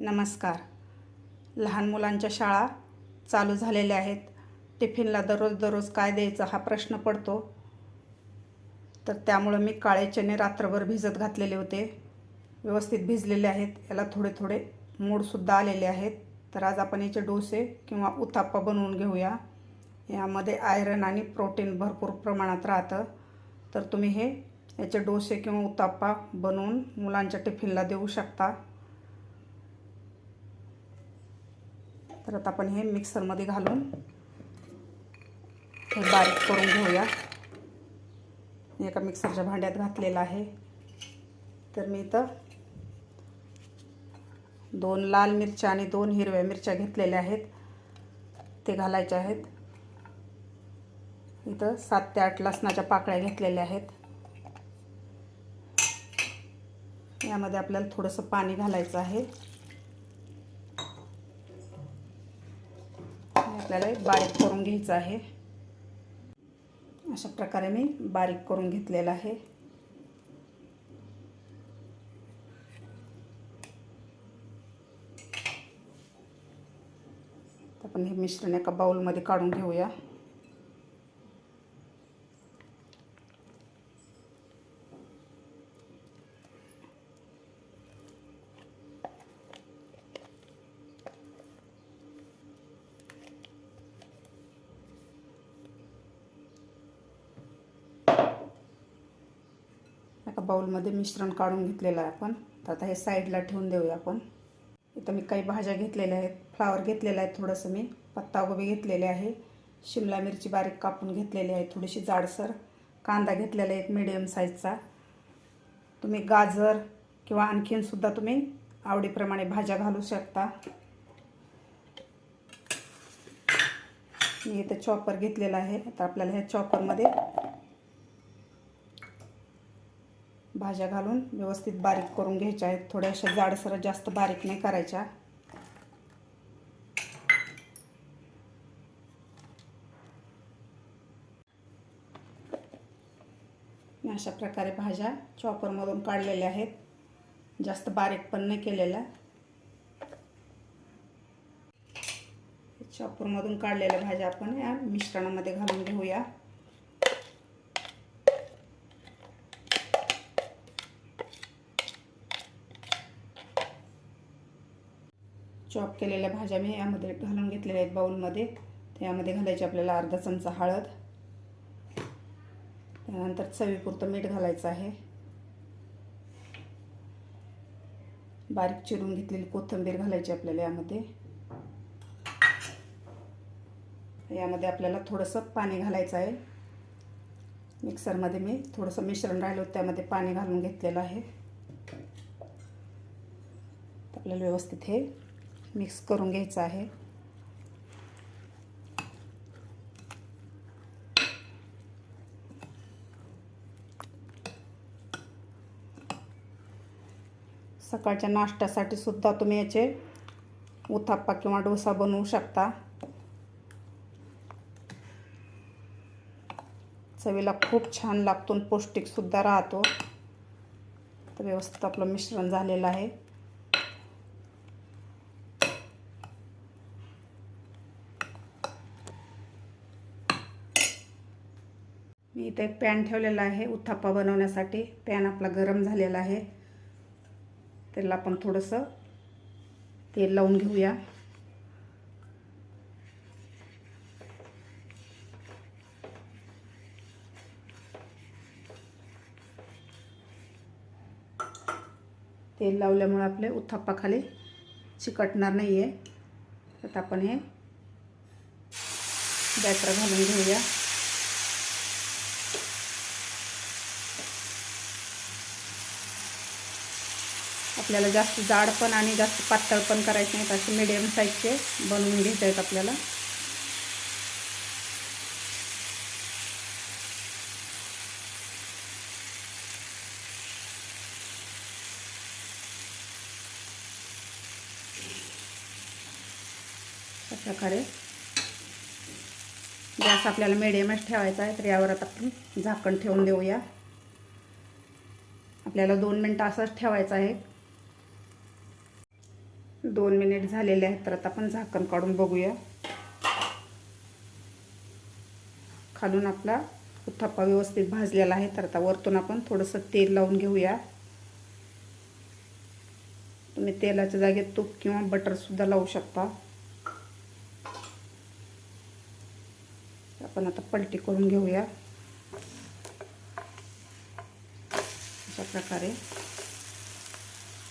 नमस्कार. लहान मुलांच्या शाळा चालू झालेल्या आहेत. टिफिनला दररोज दररोज काय द्यायचं हा प्रश्न पडतो. तर त्यामुळं मी काळे चणे रात्रभर भिजत घातलेले होते. व्यवस्थित भिजलेले आहेत. याला थोडे थोडे मूडसुद्धा आलेले आहेत. तर आज आपण याचे डोसे किंवा उताप्पा बनवून घेऊया. यामध्ये आयरन आणि प्रोटीन भरपूर प्रमाणात राहतं. तर तुम्ही हे याचे डोसे किंवा उताप्पा बनवून मुलांच्या टिफिनला देऊ शकता. तर आता आपण हे मिक्सरमध्ये घालून हे बारीक करून घेऊया. एका मिक्सरच्या भांड्यात घातलेलं आहे. तर मी इथं दोन लाल मिरच्या आणि दोन हिरव्या मिरच्या घेतलेल्या आहेत. ते घालायचे आहेत. इथं सात ते आठ लसणाच्या पाकळ्या घेतलेल्या आहेत. यामध्ये आपल्याला थोडंसं पाणी घालायचं आहे. आपल्याला बारीक करून घ्यायचं आहे. अशा प्रकारे मी बारीक करून घेतलेलं आहे. आपण हे मिश्रण एका बाउलमध्ये काढून घेऊया. एका बाउलमध्ये मिश्रण काढून घेतलेलं आहे आपण. तर आता हे साईडला ठेवून देऊया आपण. इथं मी काही भाज्या घेतलेल्या आहेत. फ्लावर घेतलेला आहे थोडंसं मी. पत्तागोबी घेतलेले आहे. शिमला मिरची बारीक कापून घेतलेली आहे थोडीशी जाडसर. कांदा घेतलेला आहे एक मिडियम साईजचा तुम्ही गाजर किंवा आणखीनसुद्धा तुम्ही आवडीप्रमाणे भाज्या घालू शकता. मी इथं चॉपर घेतलेला आहे. आता आपल्याला ह्या चॉपरमध्ये भाज्या घालून व्यवस्थित बारीक करून घ्यायच्या आहेत. थोड्याशा जाडसर जास्त बारीक नाही करायच्या. अशा प्रकारे भाज्या चॉपरमधून काढलेल्या आहेत. जास्त बारीक पण नाही केलेल्या. चॉपरमधून काढलेल्या भाज्या आपण या मिश्रणामध्ये घालून घेऊया. चॉप केलेल्या भाज्या मी यामध्ये घालून घेतलेल्या आहेत बाऊलमध्ये त्यामध्ये घालायची आपल्याला अर्धा चमचा हळद. त्यानंतर चवीपुरतं मीठ घालायचं आहे. बारीक चिरून घेतलेली कोथिंबीर घालायची आपल्याला यामध्ये. यामध्ये आपल्याला थोडंसं पाणी घालायचं आहे. मिक्सरमध्ये मी थोडंसं मिश्रण राहिलं होतं त्यामध्ये पाणी घालून घेतलेलं आहे. आपल्याला व्यवस्थित हे मिक्स करून घ्यायचं आहे. सकाळच्या नाश्त्यासाठी सुद्धा तुम्ही याचे उथाप्पा किंवा डोसा बनवू शकता. चवीला खूप छान लागतो पौष्टिकसुद्धा राहतो. तर व्यवस्थित आपलं मिश्रण झालेलं आहे. मी इथे एक पॅन ठेवलेला आहे उत्थाप्पा बनवण्यासाठी. पॅन आपला गरम झालेला आहे. त्याला आपण थोडंसं तेल लावून घेऊया. तेल लावल्यामुळे आपले उत्थाप्पा खाली चिकटणार नाही आहे तर आपण हे बॅटर घालून घेऊया. आपल्याला जास्त जाड पण आणि जास्त पातळ पण करायचे नाहीत असे मिडियम साईजचे बनवून घ्यायचे आहेत आपल्याला. अशा प्रकारे गॅस आपल्याला मिडियमच ठेवायचा आहे तर यावर आता आपण झाकण ठेवून देऊया. आपल्याला दोन मिनटं असंच ठेवायचं आहे. दोन मिनिट झालेले आहेत तर आता आपण झाकण काढून बघूया. खालून आपला उत्थापा व्यवस्थित भाजलेला आहे तर आता वरतून आपण थोडंसं तेल लावून घेऊया. तुम्ही तेलाच्या जागेत तूप किंवा बटरसुद्धा लावू शकता. आपण आता पलटी करून घेऊया. अशा प्रकारे.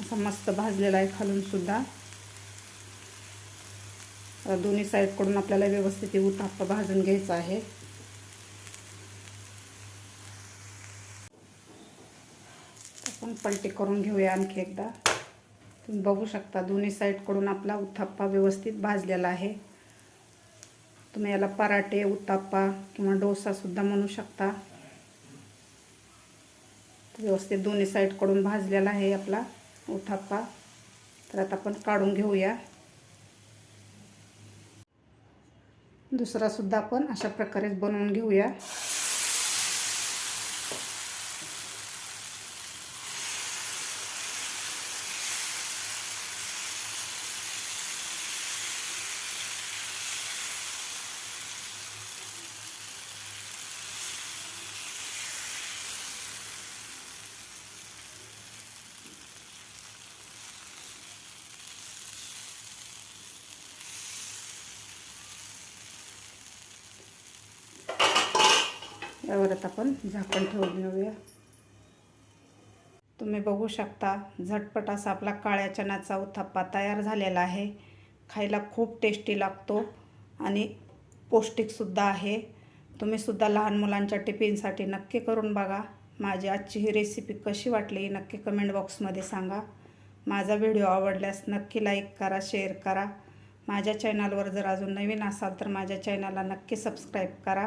असा मस्त भाजलेला आहे खालून सुद्धा. दोन्ही साईडकडून आपल्याला व्यवस्थित उत्ताप्पा भाजून घ्यायचा आहे. आपण पलटी करून घेऊया आणखी एकदा. तुम्ही बघू शकता दोन्ही साईडकडून आपला उत्ताप्पा व्यवस्थित भाजलेला आहे. तुम्ही याला पराठे उत्ताप्पा किंवा डोसासुद्धा म्हणू शकता. व्यवस्थित दोन्ही साईडकडून भाजलेला आहे आपला उत्ताप्पा तर आता आपण काढून घेऊया. दुसरासुद्धा आपण अशा प्रकारेच बनवून घेऊया. यावर आता आपण झाकण ठेवून घेऊया. तुम्ही बघू शकता झटपट असा आपला काळ्या चण्याचा उत्थप्पा तयार झालेला आहे. खायला खूप टेस्टी लागतो आणि पौष्टिकसुद्धा आहे. तुम्हीसुद्धा लहान मुलांच्या टिफिनसाठी नक्की करून बघा. माझी आजची ही रेसिपी कशी वाटली नक्की कमेंट बॉक्समध्ये सांगा. माझा व्हिडिओ आवडल्यास नक्की लाईक करा शेअर करा. माझ्या चॅनलवर जर अजून नवीन असाल तर माझ्या चॅनलला नक्की सबस्क्राईब करा.